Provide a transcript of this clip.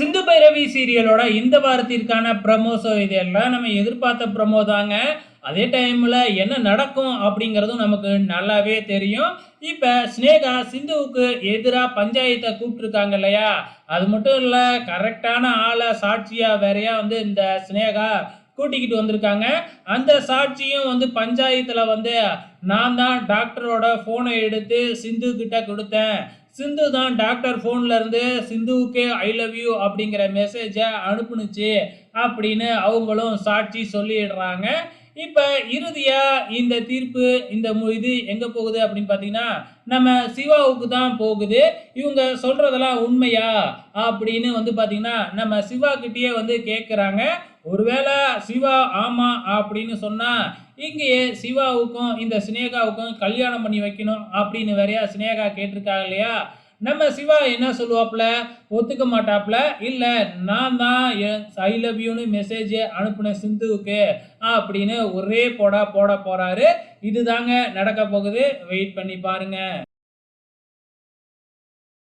சிந்து பைரவி சீரியலோட இந்த வாரத்திற்கான ப்ரமோஸோ இதெல்லாம் நம்ம எதிர்பார்த்த ப்ரமோ தாங்க. அதே டைமில் என்ன நடக்கும் அப்படிங்கிறதும் நமக்கு நல்லாவே தெரியும். இப்போ ஸ்னேகா சிந்துவுக்கு எதிராக பஞ்சாயத்தை கூப்பிட்டுருக்காங்க இல்லையா? அது மட்டும் இல்லை கரெக்டான ஆளை சாட்சியாக வேறையா வந்து இந்த ஸ்னேகா கூட்டிக்கிட்டு வந்திருக்காங்க. அந்த சாட்சியும் வந்து பஞ்சாயத்தில் வந்து நான் தான் டாக்டரோட ஃபோனை எடுத்து சிந்து கிட்ட கொடுத்தேன். சிந்து தான் டாக்டர் ஃபோன்லேருந்து சிந்துவுக்கே ஐ லவ் யூ அப்படிங்கிற மெசேஜை அனுப்புனுச்சு அப்படின்னு அவங்களும் சாட்சி சொல்லிடுறாங்க. இப்போ இறுதியாக இந்த தீர்ப்பு இந்த மு- இது எங்கே போகுது அப்படின்னு பார்த்தீங்கன்னா நம்ம சிவாவுக்கு தான் போகுது. இவங்க சொல்கிறதெல்லாம் உண்மையா அப்படின்னு வந்து பார்த்தீங்கன்னா நம்ம சிவா கிட்டேயே வந்து கேட்குறாங்க ஒருவேளை சிவா ஆமாம் அப்படின்னு சொன்னால் இங்கேயே சிவாவுக்கும் இந்த சினேகாவுக்கும் கல்யாணம் பண்ணி வைக்கணும் அப்படின்னு வேறையா சினேகா கேட்டிருக்காங்க இல்லையா? நம்ம சிவா என்ன சொல்லுவாப்புல? ஒத்துக்க மாட்டாப்புல? இல்லை நான் தான் ஐ லவ் யூன்னு மெசேஜ் அனுப்புனேன் சிந்துவுக்கு அப்படின்னு ஒரே போடா போட போறாரு. இதுதாங்க நடக்க போகுது. வெயிட் பண்ணி பாருங்க.